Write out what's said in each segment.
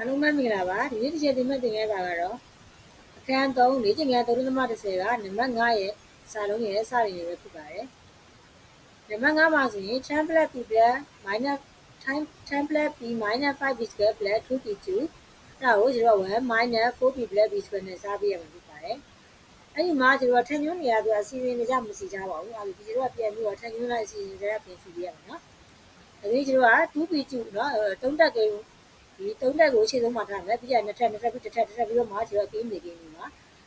အားလုံးပဲမင်္ဂလာပါဒီနေ့တစ်ချက်ဒီမဲ့တင်ခဲ့တာကတော့အခန်း3လေ့ကျင့်ခန်း3.30ကနံပါတ်5ရဲ့စာလုံးရဲ့စာရင်းတွေဖြစ်ပါတယ်နံပါတ်5မှာဆိုရင် template p plus minus time template p minus 5 b square plus 2 b 2အဲ့ဒါကိုကျွန်တော်1 minus 4 b plus b square နဲ့စားပြရမှာဖြစ်ပါတယ်အဲ့ဒီမှာကျွန်တော်ထန်ညွှန်းနေရသူအစီအစဉ်တွေကြမစီကြပါဘူးအဲ့ဒါကျွန်တော်ပြန်ပြီးတော့ထန်ညွှန်းလိုက်အစီအစဉ်တွေကပြန်စီပြရမှာနော်အဲ့ဒီကျွန်တော်က 2b2 နော်သုံးတက်ကိန်း ဒီသုံးတက်ကိုရှေ့ဆုံးမှာထားမယ်ပြီးရင်နှစ်ထပ်နှစ်ထပ်ပြီးတစ်ထပ်တစ်ထပ်ပြီးတော့မှကျွန်တော်အကင်းနေကင်းနေမှာ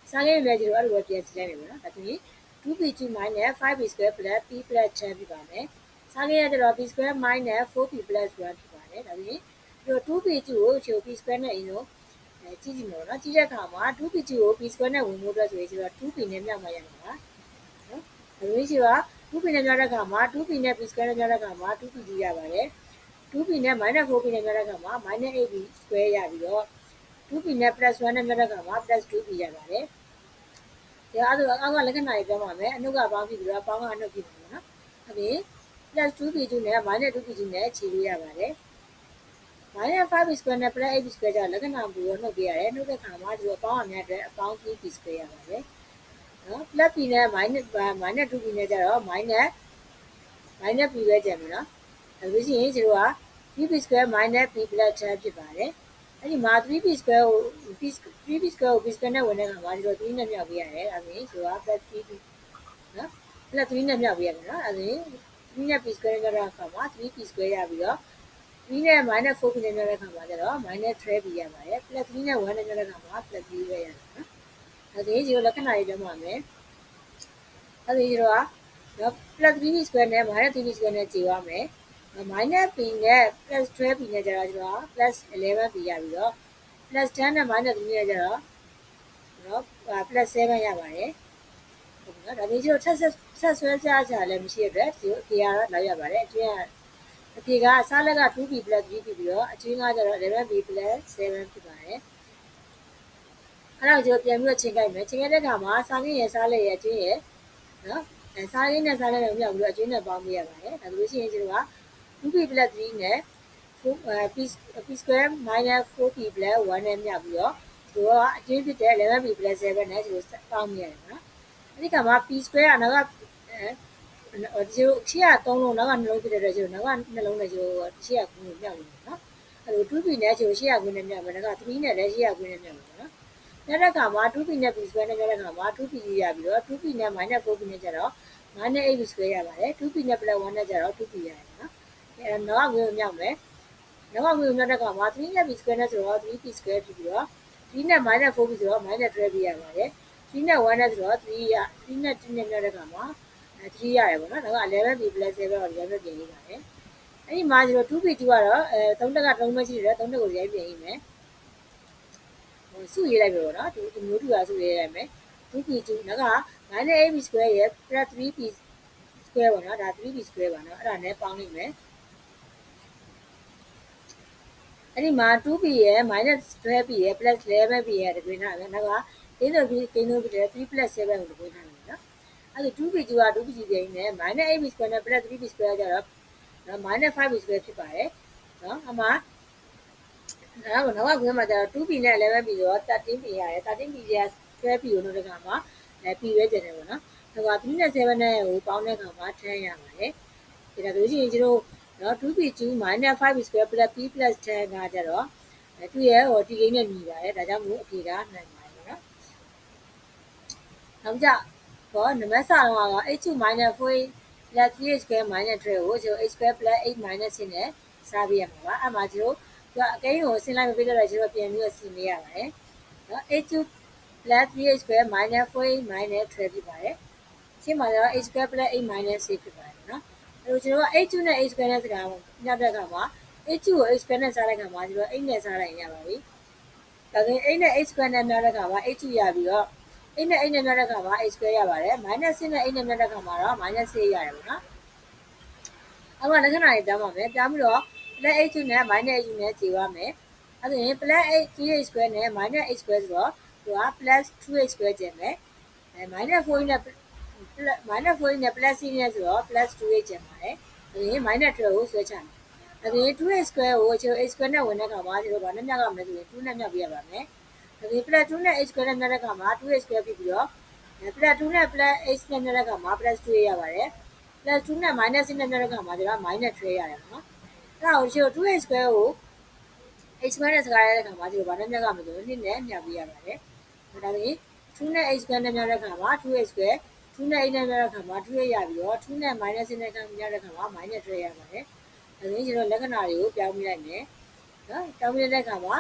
စားခဲ့ရင်လည်းကျွန်တော်အဲ့လိုပဲပြန်စီလိုက်မယ်ပေါ့နော်ဒါဆိုရင် 2p2 minus 5p square plus p plus 10ဖြစ်ပါမယ်စားခဲ့ရတော့ p square minus 4p plus 1ဖြစ်ပါတယ်ဒါဆိုရင်ဒီ 2p2 ကိုချို p square နဲ့အရင်ဆုံးအဲကြည့်ကြည့်မယ်နော်ကြည့်တဲ့အခါမှာ 2p2 ကို p square နဲ့ဝင်ဖို့အတွက်ဆိုရင်ကျွန်တော် 2p နဲ့မြောက်မှရမှာပါနော်ဒါဆိုရင်ကျွန်တော် 2p နဲ့မြောက်တဲ့အခါမှာ 2p နဲ့ p square နဲ့မြောက်တဲ့အခါမှာ 2p ကြည့်ရပါတယ် 2p နဲ့ -4p နဲ့မြောက်တဲ့အခါမှာ -8p square ရပြီးတော့ 2p နဲ့ +1 နဲ့မြောက်တဲ့အခါမှာ +2p ရပါတယ်။ဒါအဲ့ဒါအောက်ကလက္ခဏာတွေပြောပါမယ်။အနှုတ်ကပေါင်းပြီးပြီးတော့ပေါင်းကအနှုတ်ဖြစ်မှာနော်။အဲ့ဒီ +2p2 နဲ့ -2p2 နဲ့ခြေလို့ရပါတယ်။ -5p square နဲ့ +8p square ကြောင့်လက္ခဏာပူရောနှုတ်ပြရတယ်။နှုတ်တဲ့အခါမှာဒီလိုအပေါင်းအများအတွက်အပေါင်း 3p square ရပါတယ်။နော် +p နဲ့ -2p နဲ့ကြတော့ minus minus p ပဲကျန်မယ်နော်။ဒါဆိုရင်ကျွန်တော် က 3p square minus p plus 10ဖြစ်ပါတယ်အဲ့ဒီမှာ 3p square ကို 3p square ကို p square နဲ့ဝင်တဲ့အခါမှာကျွန်တော်3နဲ့မြောက်ပေးရတယ်အဲ့ဒါဆိုရင်ကျွန်တော်က plus 3p နော် plus 3နဲ့မြောက်ပေးရတယ်နော်အဲ့ဒါဆိုရင်3နဲ့ p square နဲ့မြောက်တဲ့အခါမှာ 3p square ရပြီးတော့3နဲ့ minus 4p နဲ့မြောက်တဲ့အခါမှာကျတော့ minus 12p ရပါတယ် plus 3နဲ့1နဲ့မြောက်တဲ့အခါမှာ plus 3ပဲရတယ်နော်အဲ့ဒါဆိုရင်ကျွန်တော်လက္ခဏာရေးပြောမှာမယ်အဲ့ဒါဆိုရင်ကျွန်တော်ကနော် plus 3p square နဲ့ minus 3p square နဲ့ခြေရမယ် minus p နဲ့ plus 12p နဲ့ကြတော့ကျွန်တော် plus 11p ရပြီးတော့ plus 10နဲ့ minus 3နဲ့ကြတော့နော် plus 7ရပါတယ်ဟုတ်ပြီနော်ဒါပေမဲ့ကျွန်တော်ထပ်ဆက်ဆက်ဆွဲကြကြလည်းမရှိတဲ့အတွက်ဒီအဖြေကတော့လောက်ရပါတယ်အကျွင်းကအဖြေကစားလက်က 2p plus 3p ပြီးတော့အကျွင်းကကြတော့ 11p plus 7ဖြစ်ပါတယ်အဲ့တော့ကျွန်တော်ပြန်ပြီးတော့ချိန်ကြိုက်မယ်ချိန်ခဲ့တဲ့အခါမှာစားရင်းရဲ့စားလက်ရဲ့အကျွင်းရဲ့နော်အဲစားရင်းနဲ့စားလက်နဲ့မြောက်ပြီးတော့အကျွင်းနဲ့ပေါင်းပြရပါတယ်ဒါဆိုလို့ရှိရင်ကျွန်တော်က 2p plus 3နဲ့ p p square minus 4p plus 1နဲ့မြောက်ပြီးတော့ဒီကအကျဉ်းဖြစ်တဲ့ 11p plus 7နဲ့ဒီလိုပေါင်းမိရတယ်နော်။အဲဒီကမှာ p square ကနောက်ကအဲဒီလိုရှေ့က3လုံးနောက်က2လုံးဖြစ်တဲ့အတွက်ဒီလိုနောက်က2လုံးနဲ့ဒီလိုရှေ့က9ကိုမြောက်နေတယ်နော်။အဲလို 2p နဲ့ဒီလိုရှေ့က9နဲ့မြောက်မယ်နောက်က3နဲ့လည်းရှေ့က9နဲ့မြောက်မယ်နော်။နောက်တစ်ခါမှာ 2p နဲ့ p square နဲ့မြောက်တဲ့ခါမှာ 2p ကြီးရပြီးတော့ 2p နဲ့ minus 4p နဲ့ကျတော့ minus 8p square ရပါတယ် 2p နဲ့ plus 1နဲ့ကျတော့ 2p ရတယ်နော်။အဲ နောက်ကငွေကိုမြောက်မယ်နောက်ကငွေကိုမြောက်တဲ့အခါမှာ3နဲ့ b square နဲ့ဆိုတော့ 3p square ဖြစ်ပြီးတော့3နဲ့ minus 4p ဆိုတော့ minus 12p ရပါတယ်3နဲ့1နဲ့ဆိုတော့3ရ3နဲ့2နဲ့မြောက်တဲ့အခါမှာအဲ3ရတယ်ပေါ့နော်နောက်က 11p plus 7တော့11ပြင်ရေးပါတယ်အဲ့ဒီမှာကျတော့ 2p 2ကတော့အဲ3တက်က3မရှိတယ်3တက်ကိုရိုက်ပြင်ရေးမယ်ဟိုစုရေးလိုက်ပြီပေါ့နော်ဒီမျိုးတူကစုရေးလိုက်မယ် 2p 2နောက်က minus 8p square ရဲ့ plus 3p square ပေါ့နော်ဒါ 3p square ပါနော်အဲ့ဒါနဲ့ပေါင်းလိုက်မယ် အဲ့ဒီမှာ 2p ရဲ့ -12p ရဲ့ +11p ရဲ့တကွင်းထားမယ်နောက်ကကိန်းတို့ပြီးကိန်းတို့ပြီး3 7ကိုတကွင်းထားမယ်နော်အဲ့ဒီ 2p က 2p ပြင်းနဲ့ -8p square နဲ့ +3p square ကြတော့နော် -5p square ဖြစ်ပါတယ်နော်အမှနောက်နောက်ကကွင်းမှာကျတော့ 2p နဲ့ 11p ဆိုတော့ 13p ရတယ် 13p က 12p ကိုလို့တဲ့ခါမှာအဲ p ပဲကျန်တယ်ပေါ့နော်နောက်က3နဲ့7နဲ့ဟိုပေါင်းတဲ့ခါမှာ10ရပါတယ်ဒါဆိုလို့ရှိရင်ကျတို့ နော် 2p2 minus 5p square plus p plus 10ကကြတော့သူ့ရဲ့ဟိုဒီကိန်းနဲ့ညီပါတယ်ဒါကြောင့်မို့အဖြေကနိုင်ပါတယ်နော်နောက်ကြတော့နံပါတ်စာလုံးကတော့ h2 minus 4 plus 3h square minus 3ကိုကျို h square plus 8 minus 6နဲ့စားပြရမှာပါအဲ့မှာကျို့သူကအကိန်းကိုဆင်းလိုက်မပေးတော့ကျို့ပြန်ပြီးတော့ဆင်းနေရပါတယ်နော် h2 plus 3h square minus 4 minus 12ဖြစ်ပါတယ်ရှင်းပါတော့ h square plus 8 minus 6ဖြစ်ပါတယ်နော် အဲ့တော့ကျွန်တော်က h2 နဲ့ h square နဲ့စကားညှပ်တဲ့အခါမှာ h2 ကို h square နဲ့စားတဲ့အခါမှာကျွန်တော်8နဲ့စားလိုက်ရပါပြီ။ဒါဆိုရင်8နဲ့ h square နဲ့များတဲ့အခါမှာ h2 ရပြီးတော့8နဲ့8နဲ့များတဲ့အခါမှာ h square ရပါတယ်။ minus 6နဲ့8နဲ့များတဲ့အခါမှာတော့ minus 6ရတယ်ပေါ့နော်။အခုလက္ခဏာတွေပြောင်းပါမယ်။ပြောင်းပြီးတော့ plus h2 နဲ့ minus h2 နဲ့ခြေရမယ်။အဲဒါရင် plus 8 3h square နဲ့ minus h square ဆိုတော့သူက plus 2h square ကျန်မယ်။အဲ minus 4နဲ့ minus 4နဲ့ plus 6နဲ့ဆိုတော့ plus 2h ကျန်ပါတယ်။ဒါရင် minus 12ကိုဆွဲချမယ်။ဒါပြင် 2a square ကိုကျွန်တော် a square နဲ့ဝင်တဲ့အခါမှာကျွန်တော်ဗာနဲ့မြောက်ကမလဲဆိုရင်2နဲ့မြောက်ပြရပါမယ်ဒါပြင် plus 2နဲ့ a square နဲ့မြောက်တဲ့အခါမှာ 2a square ဖြစ်ပြီးတော့ plus 2နဲ့ plus h နဲ့မြောက်တဲ့အခါမှာ plus 2ရပါတယ် plus 2နဲ့ minus 6နဲ့မြောက်တဲ့အခါမှာကျွန်တော် minus 3ရတယ်ပေါ့နော်အဲ့ဒါကိုကျွန်တော် 2a square ကို h square နဲ့စကားရတဲ့အခါမှာကျွန်တော်ဗာနဲ့မြောက်ကမလဲဆိုရင်2နဲ့မြောက်ပြရပါတယ်ဒါပြင်2နဲ့ h square နဲ့မြောက်တဲ့အခါမှာ 2a square 2နဲ့8နဲ့မြောက်တဲ့အခါမှာ2ရရပြီးတော့2နဲ့ minus 6နဲ့မြောက်တဲ့အခါမှာ minus 3ရပါတယ်ဒါဆိုရင်ကျွန်တော်လက္ခဏာတွေကိုပြောင်းပြလိုက်မယ်နော်ပြောင်းပြတဲ့အခါမှာ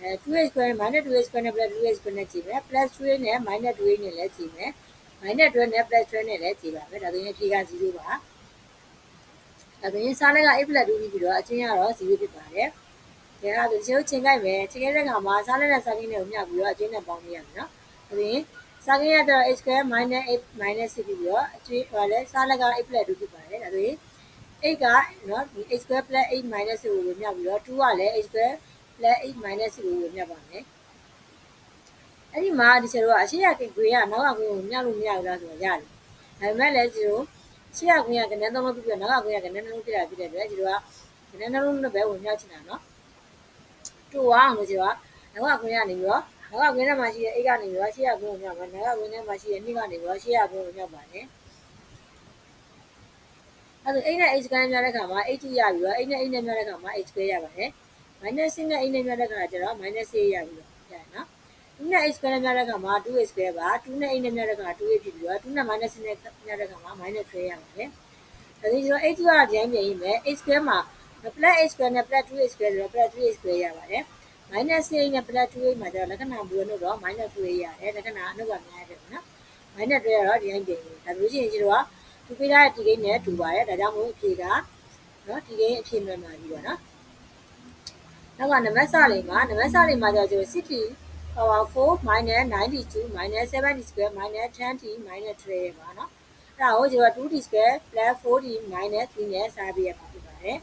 အဲ 2a square minus 2a square နဲ့ plus 2a square နဲ့ကြည့်မယ် plus 3နဲ့ minus 2a နဲ့လည်းကြည့်မယ် minus 12နဲ့ plus 12နဲ့လည်းကြည့်ပါမယ်ဒါဆိုရင်ဖြေက0ပါဒါဆိုရင်စားလက်က a plus 2ပြီးတော့အချင်းကတော့0ဖြစ်ပါတယ်ဒါအဲ့ဒါဆိုချင်းချိန်ကြိုက်မယ်ချိန်ခဲ့တဲ့အခါမှာစားလက်နဲ့စားကင်းနဲ့ကိုမြှောက်ပြီးတော့အချင်းနဲ့ပေါင်းပြရမယ်နော်ဒါဆိုရင် စားကင်းရတော့ a square minus 8 minus 6ပြီးတော့အချင်းဟောလဲစားလက်က a plus 2ဖြစ်ပါတယ်ဒါဆိုရင်8ကနော်ဒီ x square plus 8 minus 6ကိုဝင်မြောက်ပြီးတော့2ကလည်း x square plus 8 minus 6ကိုဝင်မြောက်ပါမယ်အဲ့ဒီမှာဒီချက်တော့အရှိရကိကွေးကနောက်ကကွေးကိုမြောက်လို့မရဘူးလားဆိုတော့ရတယ်ဒါပေမဲ့လည်းဒီလိုရှိရကွေးကကနန်းသုံးလုံးပြပြီးတော့နောက်ကကွေးကကနန်းနှလုံးပြတာဖြစ်တဲ့အတွက်ဒီလိုကကနန်းနှလုံးနဲ့ပဲဝင်မြောက်ချင်တာနော်တူအောင်လို့ဒီကနောက်ကကွေးကနေပြီးတော့ နောက်ကကွေးထဲမှာရှိတဲ့အိတ်ကနေပြီးတော့ရှိရကွေးကိုမြောက်ပါနောက်ကကွေးထဲမှာရှိတဲ့နှိကနေပြီးတော့ရှိရကွေးကိုမြောက်ပါတယ်အဲ့ဒါအိတ်နဲ့ h square များတဲ့ခါမှာ h ရပြီးတော့အိတ်နဲ့အိတ်နဲ့များတဲ့ခါမှာ h square ရပါတယ် minus 6နဲ့အိတ်နဲ့များတဲ့ခါကျတော့ minus 6ရပြီးတော့ရတယ်နော်2နဲ့ h square နဲ့များတဲ့ခါမှာ 2h square ပါ2နဲ့အိတ်နဲ့များတဲ့ခါ 2h ဖြစ်ပြီးတော့2နဲ့ minus 6နဲ့များတဲ့ခါမှာ minus 3ရပါတယ်ဒါဆိုကျွန်တော် h ကတော့ဒီတိုင်းပြင်ရေးမယ် h square မှာ plus h square နဲ့ plus 2h square ဆိုတော့ plus 3h square ရပါတယ် minus 6နဲ့ plus 2h မှာကျတော့လက္ခဏာဘူရလို့တော့ minus 2h ရတယ်လက္ခဏာအနုကများရတယ်ပေါ့နော် minus 3ကတော့ဒီတိုင်းပြင်ရေးဒါဆိုရင်ကျွန်တော်ကသူပေးထားတဲ့ဒီကိန်းနဲ့တူပါတယ်ဒါကြောင့်မို့အဖြေကနော်ဒီကိန်းအဖြေမှန်ပါပြီပေါ့နော်နောက်ကနံပါတ်စလေးမှာနံပါတ်စလေးမှာကျတော့ကျွန်တော်60 power 4 minus 92 minus 70 square minus 10t minus 3ပါနော်အဲ့ဒါကိုကျွန်တော် 2t square plus 4t minus 3နဲ့စားပေးရပါဖြစ်ပါတယ်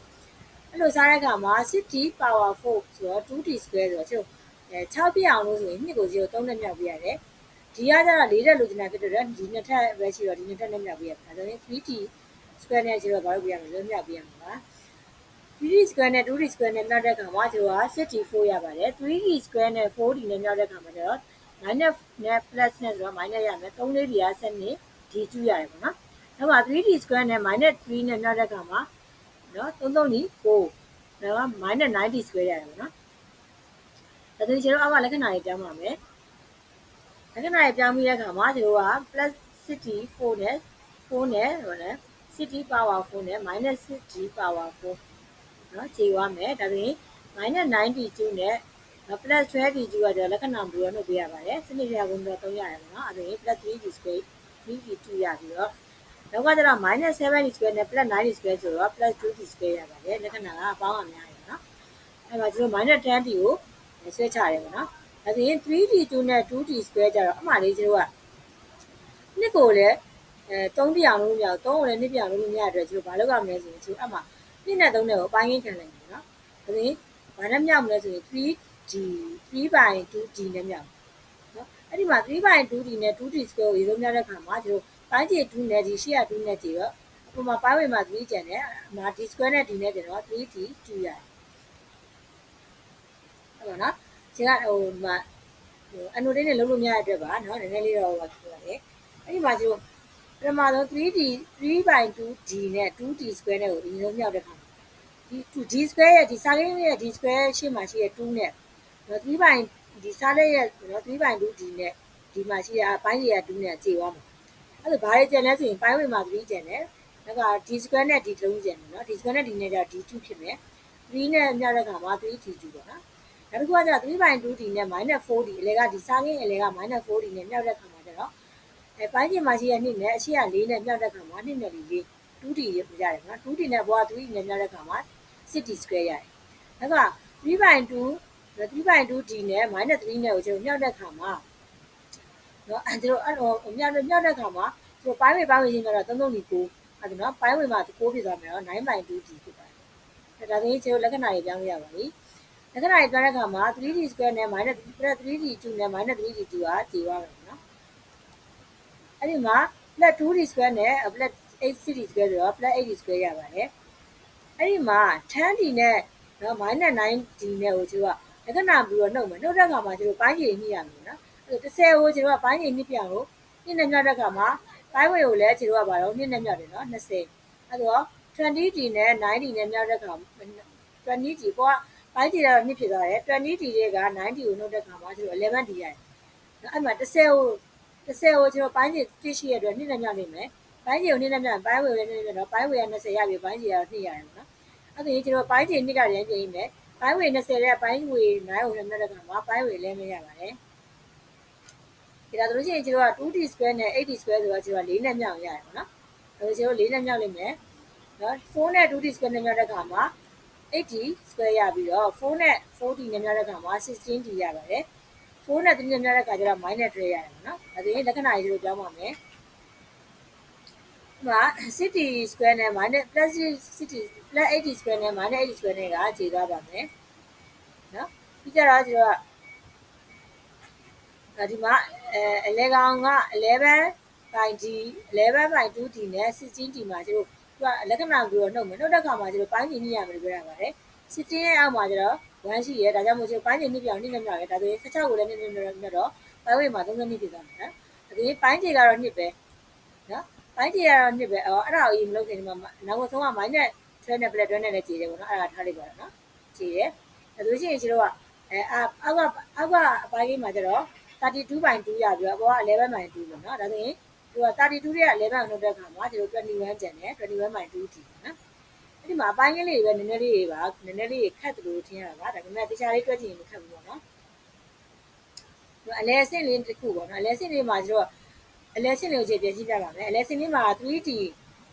အဲ့လိုစားတဲ့အခါမှာ60 power 4ဆိုတော့ 2t square ဆိုတော့ကျွန်တော်အဲ6ပြအောင်လို့ဆိုရင်နှစ်ကိုကျွန်တော်3နဲ့မြောက်ပြရတယ်ဒီကကျတော့၄တက်လိုချင်တာဖြစ်တဲ့ဒီနှစ်ထပ်ပဲရှိတော့ဒီနှစ်ထပ်နဲ့မြောက်ပြရမှာဒါဆိုရင် 3t square နဲ့ကျွန်တော်ဘာလို့ပြရမလဲမြောက်ပြရမှာပါ 3d square နဲ့ 2d square နဲ့မြောက်တဲ့အခါမှာကျွန်တော်က64ရပါတယ် 3d square နဲ့ 4d နဲ့မြောက်တဲ့အခါမှာကျတော့ minus နဲ့ plus နဲ့ဆိုတော့ minus ရမယ်3လေးတွေက7နဲ့ d2 ရတယ်ပေါ့နော်နောက်မှာ 3d square နဲ့ minus 3နဲ့မြောက်တဲ့အခါမှာ နော်3 3ဒီ9နောက်က minus 90 square ရတယ်ပေါ့နော်ဒါဆိုရင်ကျွန်တော်အောက်ကလက္ခဏာတွေပြောင်းပါမယ်လက္ခဏာတွေပြောင်းပြီးတဲ့အခါမှာကျွန်တော်က plus 64နဲ့4နဲ့ဟိုလဲ60 power 4နဲ့ minus 60 power 4နော်ခြေသွားမယ်ဒါဆိုရင် minus 92နဲ့ plus 12d2 ကတော့လက္ခဏာဘူးရနှုတ်ပေးရပါတယ်စနစ်ပြဝင်တော့3ရတယ်ပေါ့နော်အဲဒါရင် plus 3d square 3d2 ရပြီးတော့ နောက်ကကျတော့ minus 7d square နဲ့ plus 9d square ဆိုတော့ plus 2d square ရပါတယ်လက္ခဏာကပေါင်းအောင်များရယ်နော်အဲမှာကျွန်တော် minus 10d ကိုဆွဲချရတယ်ပေါ့နော်ဒါဆိုရင် 3d2 နဲ့ 2d square ကျတော့အမှားလေးကျွန်တော်ကနှစ်ကိုလည်းအဲ3ပြအောင်လို့မရဘူး3ကိုလည်းနှစ်ပြအောင်လို့မရတဲ့အတွက်ကျွန်တော်ဘာလုပ်ရမလဲဆိုရင်ကျွန်တော်အမှာနှစ်နဲ့3နဲ့ကိုအပိုင်းရင်းခံလိုက်မယ်နော်ဒါဆိုရင်ဘာနဲ့မြောက်မလဲဆိုရင် 3d 3 by 2d နဲ့မြောက်နော်အဲ့ဒီမှာ3 by 2d နဲ့ 2d square ကိုရေလုံးများတဲ့ခါမှာကျွန်တော် ပိုင်းကြီးဒူးနဲ့ဒီရှေ့ကဒူးနဲ့ကြီးတော့အပေါ်မှာပိုင်းဝင်မှာ3ကျန်တယ်အမှာဒီ square နဲ့ဒီနဲ့ကျတော့3 d တူရတယ်အဲ့တော့နော်ဒီကဟိုမှာဟို annotate နဲ့လုံးလို့မရတဲ့အတွက်ပါနော်နည်းနည်းလေးတော့ဟိုပါပြောရတယ်အဲ့ဒီမှာကျတော့ပထမဆုံး 3d 3/2d နဲ့ 2d square နဲ့ကိုအရင်ဆုံးမြောက်တဲ့ခါဒီ 2d square ရဲ့ဒီစာလေးရဲ့ d square ရှေ့မှာရှိတဲ့2နဲ့3 by ဒီစာလေးရဲ့3 by 2d နဲ့ဒီမှာရှိတဲ့ဘိုင်းကြီးက2နဲ့ခြေသွားမှာ အဲ့ဒါဘာတွေကျန်လဲဆိုရင်ပိုင်းဝင်မှာ3ကျန်တယ်နောက်က d square နဲ့ d လုံးကျန်တယ်နော် d square နဲ့ d နဲ့じゃ d2 ဖြစ်မယ်3နဲ့မြောက်တဲ့ခါမှာ 3d2 ပေါ့နော်နောက်တစ်ခုကကျတော့3 by 2d နဲ့ -4d အလဲကဒီစားကင်းအလဲက -4d နဲ့မြောက်တဲ့ခါမှာကျတော့အဲပိုင်းပြင်မှာရှိတဲ့နှစ်နဲ့အရှိက4နဲ့မြောက်တဲ့ခါမှာနှစ်နဲ့4 2d ရတယ်နော် 2d နဲ့ဘောက 3d နဲ့မြောက်တဲ့ခါမှာ 6d square ရတယ်နောက်က3 by 2 3 by 2d နဲ့ -3 နဲ့ကိုကျွန်တော်မြောက်တဲ့ခါမှာ နော်အဲကျွန်တော်အဲ့တော့မြောက်မြောက်တဲ့ခါမှာကျွန်တော်ပိုင်းဝင်ပိုင်းဝင်ရှင်းတော့33ဒီ9အဲ့ဒါနော်ပိုင်းဝင်မှာ9ဖြစ်သွားမယ်နော်9 by 2d ဖြစ်ပါတယ်ဒါဆိုရင်ကျွန်တော်လက္ခဏာတွေပြောင်းရပါပြီလက္ခဏာတွေပြောင်းတဲ့အခါမှာ 3d square နဲ့ minus 3d 2နဲ့ minus 3d 2ကခြေသွားမယ်နော်အဲ့ဒီမှာ plus 2d square နဲ့ plus 8d square ဆိုတော့ plus 8d square ရပါတယ်အဲ့ဒီမှာ 10d နဲ့နော် minus 9d နဲ့ကိုကျတော့လက္ခဏာပြီးတော့နှုတ်မယ်နှုတ်တဲ့အခါမှာကျတော့ပိုင်းကြီးညှိရမယ်နော်အဲ့တော့ 30ကိုကျတော့ပိုင်းကြီးညှိပြအောင်ညှိနေမြောက်တဲ့အခါမှာပိုင်းဝေကိုလည်းကျတော့ပါတော့ညှိနေမြောက်တယ်နော်20အဲ့တော့ 20d နဲ့ 9d နဲ့မြောက်တဲ့အခါ 20d ကိုကပိုင်းကြီးတော့ညှိဖြစ်သွားတယ် 20d တွေက90ကိုနှုတ်တဲ့အခါမှာကျတော့ 11d ရတယ်နော်အဲ့မှာ30ကို30ကိုကျတော့ပိုင်းကြီးသိရှိရတဲ့အတွက်ညှိနေမြောက်နေမယ်ပိုင်းကြီးကိုညှိနေမြောက်ပိုင်းဝေကိုလည်းညှိနေမြောက်တော့ပိုင်းဝေက20ရပြီပိုင်းကြီးကတော့2ရတယ်နော်အဲ့ဒါကြီးကျတော့ပိုင်းကြီးညှိကလည်းပြင်မယ်ပိုင်းဝေ20ရဲ့ပိုင်းဝေ9ကိုလည်းမြတ်တဲ့ခါမှာပိုင်းဝေလည်းမရပါတယ်။ ဒါဆိုလို့ရှိရင်ကျတော့ 2d square နဲ့ 8d square ဆိုတော့ကျတော့4နဲ့မြောက်ရတယ်ပေါ့နော်။ဒါဆိုကျတော့4နဲ့မြောက်လိမ့်မယ်။နော်4နဲ့ 2d square နဲ့မြောက်တဲ့ခါမှာ 8d square ရပြီးတော့4နဲ့ 4d နဲ့မြောက်တဲ့ခါမှာ 16d ရပါတယ်။4နဲ့3နဲ့မြောက်တဲ့ခါကျတော့ minus 3ရတယ်ပေါ့နော်။ဒါဆိုရင်လက္ခဏာကြီးတို့ပြောင်းပါမယ်။မှာ city square နဲ့ minus plus city plus 80 square နဲ့ minus 80 square နဲ့ကခြေသွားပါမယ်နော်ပြီးကြတော့ကျတော့ ဒီမှာအဲအလဲကောင်က11 by d 11 by 2d နဲ့ 16d မှာကျတော့သူကလက္ခဏာပြီးတော့နှုတ်မယ်နှုတ်တဲ့ခါမှာကျတော့ပိုင်းကြီးညှိရမယ်လို့ပြောရပါတယ်16ရဲ့အောက်မှာကျတော့1ရှိရဲဒါကြောင့်မို့ကျတော့ပိုင်းကြီးညှိပြောင်းညှိနေမြောက်ရဲဒါဆိုရင်16ကိုလည်းညှိနေမြောက်တော့ပိုင်းဝေးမှာ32ဖြစ်သွားမယ်နော်ဒါဆိုရင်ပိုင်းကြီးကတော့နှစ်ပဲနော်ပိုင်းကြီးကတော့နှစ်ပဲအော်အဲ့ဒါကိုအရင်မလုပ်ခင်ဒီမှာနောက်ဆုံးက minus 12နဲ့ plus 12နဲ့လည်းကြည်တယ်ပေါ့နော်အဲ့ဒါထားလိုက်ပါတော့နော်ကြည်တယ်ဒါဆိုရင်ကျတော့အဲအောက်ကအောက်ကအပိုင်းလေးမှာကျတော့ 32 by 2ရပြီးတော့အပေါ်က11 by 2ပေါ့နော်ဒါဆိုရင်သူက32ရဲ့11ကိုနှုတ်တဲ့အခါမှာကျတော့21ကျန်တယ်21 by 2ဒီပေါ့နော်အဲ့ဒီမှာအပိုင်းလေးတွေပဲနည်းနည်းလေးတွေပါနည်းနည်းလေးခက်တယ်လို့ထင်ရတာပါဒါပေမဲ့တခြားလေးတွက်ကြည့်ရင်ခက်ဘူးပေါ့နော်အလဲအဆင့်လေးတစ်ခုပေါ့နော်အလဲအဆင့်လေးမှာကျတော့အလဲအဆင့်လေးကိုကြည့်ပြကြည့်ပြပါမယ်အလဲအဆင့်လေးမှာ 3D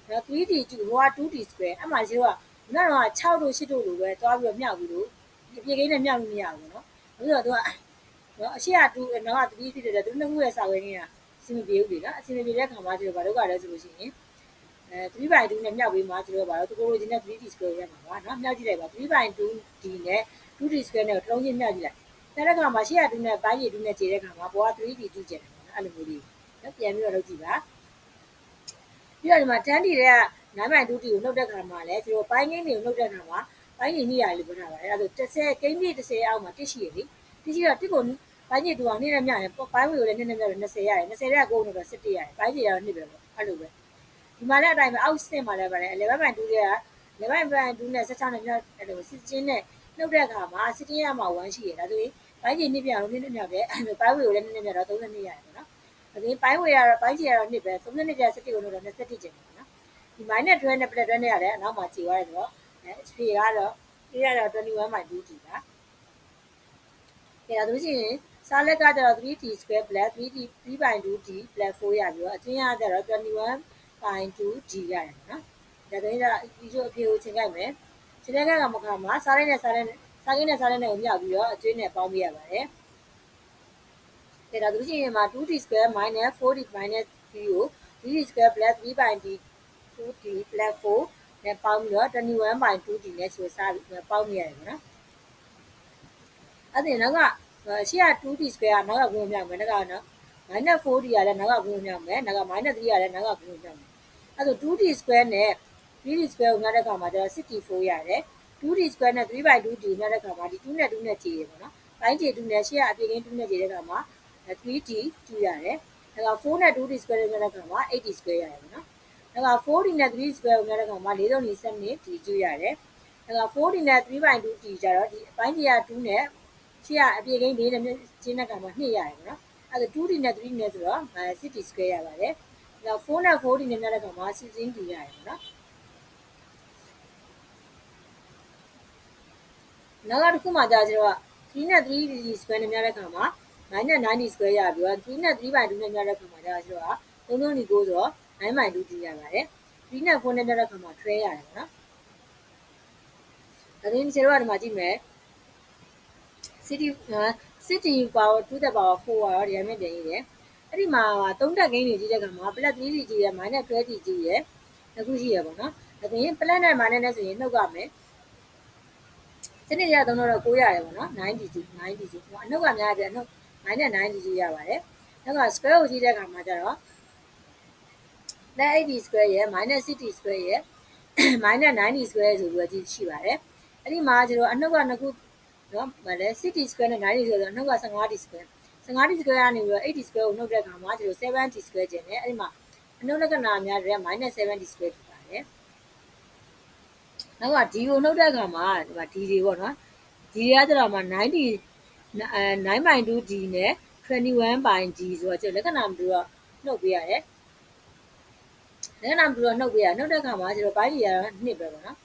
နော် 3D 2ဟိုက 2D square အဲ့မှာကျတော့နောက်တော့6တို့8တို့လိုပဲသွားပြီးတော့မြောက်ပြီးလို့ဒီပြေကိန်းနဲ့မြောက်လို့မရဘူးနော်ပြီးတော့သူက နော်အရှိက2နောက်က3ဖြစ်တယ်သူနှစ်ခုရဲ့စာဝဲနေတာအဆင်မပြေဘူးလေနော်အဆင်မပြေတဲ့ခါမှာကျတော့ဘာလို့ကလဲဆိုလို့ရှိရင်အဲ3 by 2နဲ့မြောက်ပြီးမှကျတော့ဘာလို့တကူလိုချင်တဲ့ 3D square ရမှာပါနော်မြောက်ကြည့်လိုက်ပါ3 by 2D နဲ့ 2D square နဲ့တစ်လုံးချင်းမြောက်ကြည့်လိုက်တဲ့ခါမှာရှေ့က2နဲ့ပိုင်းရည်2နဲ့ခြေတဲ့ခါမှာဘောက 3D 2ကျန်တယ်နော်အဲ့လိုမျိုးလေးနော်ပြန်ပြီးတော့လုပ်ကြည့်ပါပြီးတော့ဒီမှာ 10D တဲ့9မိုင်2တီကိုနှုတ်တဲ့ခါမှာလည်းကျတော့ပိုင်းငင်းတွေကိုနှုတ်တဲ့ခါမှာပိုင်းငင်းကြီးရလို့ပြောတာပါအဲဒါဆို30ကိန်းပြည့်30အောက်မှာတစ်ရှိရလေတစ်ရှိတော့တစ်ကို ပိုင်းကြီးတူအောင်နေ့နဲ့မြရင်ပိုင်းဝေကိုလည်းနေ့နဲ့မြတော့20ရတယ်20ရကိုနှုတ်တော့17ရတယ်ပိုင်းကြီးရတော့နှစ်ပဲပေါ့အဲ့လိုပဲဒီမှာလည်းအတိုင်းပဲအောက်စင်မှာလည်းပါတယ်11မိုင်2က11မိုင်2နဲ့16နဲ့မြအဲ့လိုစစ်ချင်းနဲ့နှုတ်တဲ့အခါမှာ17ရမှာ1ရှိရဒါဆိုရင်ပိုင်းကြီးနှစ်ပြအောင်နေ့နဲ့မြတယ်ပိုင်းဝေကိုလည်းနေ့နဲ့မြတော့32ရတယ်ပေါ့နော်ဒါဆိုရင်ပိုင်းဝေကတော့ပိုင်းကြီးရတော့နှစ်ပဲ32ပြ17ကိုနှုတ်တော့27ကျင်တယ်ဒီ minus 12နဲ့ plus 12နဲ့ရတယ်အနောက်မှာခြေသွားတယ်ဆိုတော့အဲ speed ကတော့ပြရတော့ 21/2t ပါအဲဒါဆိုရင် စားလက်ကကျတော့ 3t square plus 3t 3/2t plus 4ရပြီးတော့အချင်းရကျတော့ 21/2t ရတယ်နော်ဒါဆိုရင်ဒီလိုအဖြေကိုချိန်ကြိုက်မယ်ချိန်တဲ့ကမခါမှာစားလိုက်နဲ့စားလိုက်နဲ့စားကိန်းနဲ့စားလိုက်နဲ့ကိုမြောက်ပြီးတော့အကျွေးနဲ့ပေါင်းပြရပါတယ်ဒါဒါဆိုရင်မှာ 2t square minus 4t minus 3ကို 3t square plus 3/d 2d plus 4နဲ့ပေါင်းပြီးတော့21 by 2d နဲ့ဆိုစားပြီးပေါင်းနေရတယ်ပေါ့နော်အဲ့ဒီနောက်က ရှေ့က 2d square ကနောက်ကဘုံမြောက်မယ်နောက်ကနော် minus 4d ကလည်းနောက်ကဘုံမြောက်မယ်နောက်က minus 3ကလည်းနောက်ကဘုံမြောက်မယ်အဲ့ဒါ 2d square နဲ့ 3d square ကိုများတဲ့ခါမှာကျတော့ 64ရတယ် 2d square နဲ့3 by 2d များတဲ့ခါမှာဒီ2နဲ့2နဲ့ခြေရပေါ့နော်ပိုင်းခြေ2နဲ့ရှေ့ကအပြင်ကင်း2နဲ့ခြေတဲ့ခါမှာ 3d 2ရတယ်ဒါက4နဲ့ 2d square များတဲ့ခါမှာ 8d square ရတယ်ပေါ့နော်ဒါက 4d နဲ့3 square ကိုများတဲ့ကောင်မှာ4လုံး27ဒီကျူရတယ်ဒါက 4d နဲ့ 3/2 t ကြတော့ဒီအပိုင်းကြီးက2နဲ့ ရှေ့ကအပြေကိန်း4နဲ့ကျင်းတဲ့ကောင်မှာ2ရတယ်ပေါ့နော်အဲ့ဒါ 2d နဲ့3နဲ့ဆိုတော့ 6d square ရပါတယ်ဒါက4နဲ့ 4d နဲ့များတဲ့ကောင်မှာ 16d ရတယ်ပေါ့နော်နောက်ကတစ်ခုမှကြာကျတော့3နဲ့ 3d square နဲ့များတဲ့ကောင်မှာ9နဲ့ 9d square ရပြီးတော့3နဲ့3/2နဲ့များတဲ့ကောင်မှာကြာကျတော့3 3 9ဆိုတော့9မိုင်2ကြည့်ရပါတယ်3နဲ့4နဲ့ပြတဲ့ခါမှာ trail ရတယ်ပေါ့နော်ဒါရင်ခြေတော့ဒီမှာကြည့်မယ် city city power to the power 4ရောဒီတိုင်းပဲပြင်ရတယ်အဲ့ဒီမှာ3တက်ကိန်းတွေကြည့်တဲ့ခါမှာ plus 3ကြည့်ရ minus 12ကြည့်ရတခုရှိရပေါ့နော်ဒါပြင် plus နဲ့ minus နဲ့ဆိုရင်နှုတ်ကမယ်စနစ်ရသုံးတော့9ရတယ်ပေါ့နော်9 dg 9 dg ဟိုအနှုတ်ကများတယ်အနှုတ်9နဲ့9 dg ရပါတယ်နောက်က square ကိုကြည့်တဲ့အခါမှာကျတော့ plus 80 square ရယ် minus 60 square ရယ် minus 90 square ဆိုပြီးတော့ကြည့်ရှိပါတယ်အဲ့ဒီမှာကျွန်တော်အနှုတ်ကနှစ်ခု နော်ဗာလဲ 60 square နဲ့ 90 square ဆိုတော့အနှုတ်က 15d square 15d square ကနေပြီးတော့80 square ကိုနှုတ်တဲ့အခါမှာကျွန်တော် 70d square ကျင်တယ်အဲ့ဒီမှာအနှုတ်လက္ခဏာများတဲ့ minus 70d square ဖြစ်ပါတယ်နောက်က d ကိုနှုတ်တဲ့အခါမှာဒီမှာ d တွေပေါ့နော် d တွေကကျတော့မှ90အဲ 9.2d နဲ့ 21.d ဆိုတော့ကျွန်တော်လက္ခဏာမတူတော့နှုတ်ပေးရတယ်လက္ခဏာမတူတော့နှုတ်ပေးရနှုတ်တဲ့အခါမှာကျွန်တော်ပိုင်းကြီးရတော့နှစ်ပဲပေါ့နော်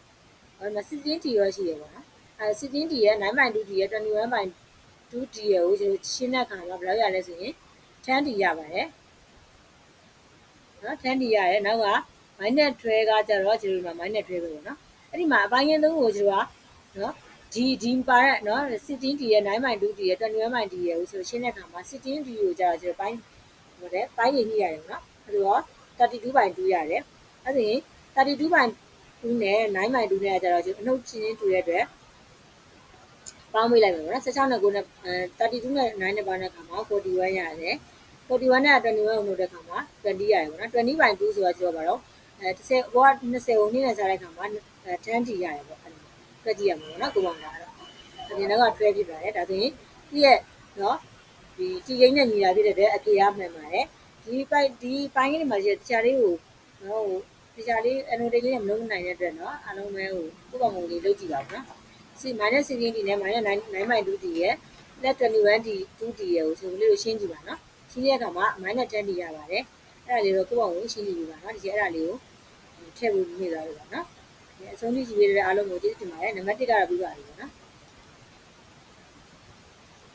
ဟိုမှာ 16d ရောရှိတယ်ပေါ့နော်အဲ 16d ရဲ့ 9.2d ရဲ့ 21.2d ရဲ့ကိုကျွန်တော်ရှင်းတဲ့အခါမှာဘယ်လောက်ရလဲဆိုရင် 10d ရပါတယ်နော် 10d ရတယ်နောက်က minus 12ကကျတော့ကျွန်တော်ဒီမှာ minus 12ပဲပေါ့နော်အဲ့ဒီမှာအပိုင်းရင်းသုံးကိုကျွန်တော်ကနော်ဒီဒီပါတဲ့နော် 16d ရဲ့ 9.2d ရဲ့ 21.d ရဲ့ကိုဆိုရှင်းတဲ့အခါမှာ 16d ကိုကျတော့ကျွန်တော်ပိုင်းဟိုတဲ့ပိုင်းရင်းညှိရတယ်နော်အဲ့တော့32.2ရတယ်အဲ့ဒါရင်32.2နဲ့9.2နဲ့ကျတော့ကျွန်တော်အနှုတ်ချင်းချင်းတူတဲ့အတွက် ပေါင်းမိလိုက်မယ်ပေါ့နော်16နဲ့9နဲ့32နဲ့9နဲ့ပေါင်းတဲ့အခါမှာ41ရတယ်41နဲ့21ကိုနှုတ်တဲ့အခါမှာ20ရတယ်ပေါ့နော်20.2ဆိုတော့ကျွန်တော်ဘာတော့အဲ30ဘောက20ကိုနှိမ့်နေစားတဲ့အခါမှာ10တီရတယ်ပေါ့အဲ့လိုတွက်ကြည့်ရမှာပေါ့နော်ကိုပေါင်းတာအဲ့တော့ဒီနောက်က12ဖြစ်ပါတယ်ဒါဆိုရင်ဒီရဲ့နော်ဒီတီရင်းနဲ့ညီလာဖြစ်တဲ့အတွက်အပြေရမှန်ပါတယ်ဒီပိုက်ဒီပိုင်းလေးမှာရှိတဲ့တခြားလေးကိုနော်ဟိုတခြားလေးအနိုတေးလေးနဲ့မလုံးနိုင်တဲ့အတွက်နော်အားလုံးပဲဟိုကိုပေါင်းကိုလေးလုပ်ကြည့်ပါဦးနော် စီ -16d နဲ့ -9.2d ရဲ့လက် 21d 2d ရဲ့ကိုဆိုလေးကိုရှင်းကြည့်ပါနော်ရှင်းတဲ့အခါမှာ -10d ရပါတယ်အဲ့ဒါလေးတော့ကိုပေါင်းကိုရှင်းကြည့်ပြပါနော်ဒီအဲ့ဒါလေးကိုထည့်ဖို့မိသွားလို့ပါနော်အဆုံးထိကြည့်ပေးတဲ့အားလုံးကိုကျေးဇူးတင်ပါတယ်နံပါတ်1ကတော့ပြီးပါပြီပေါ့နော်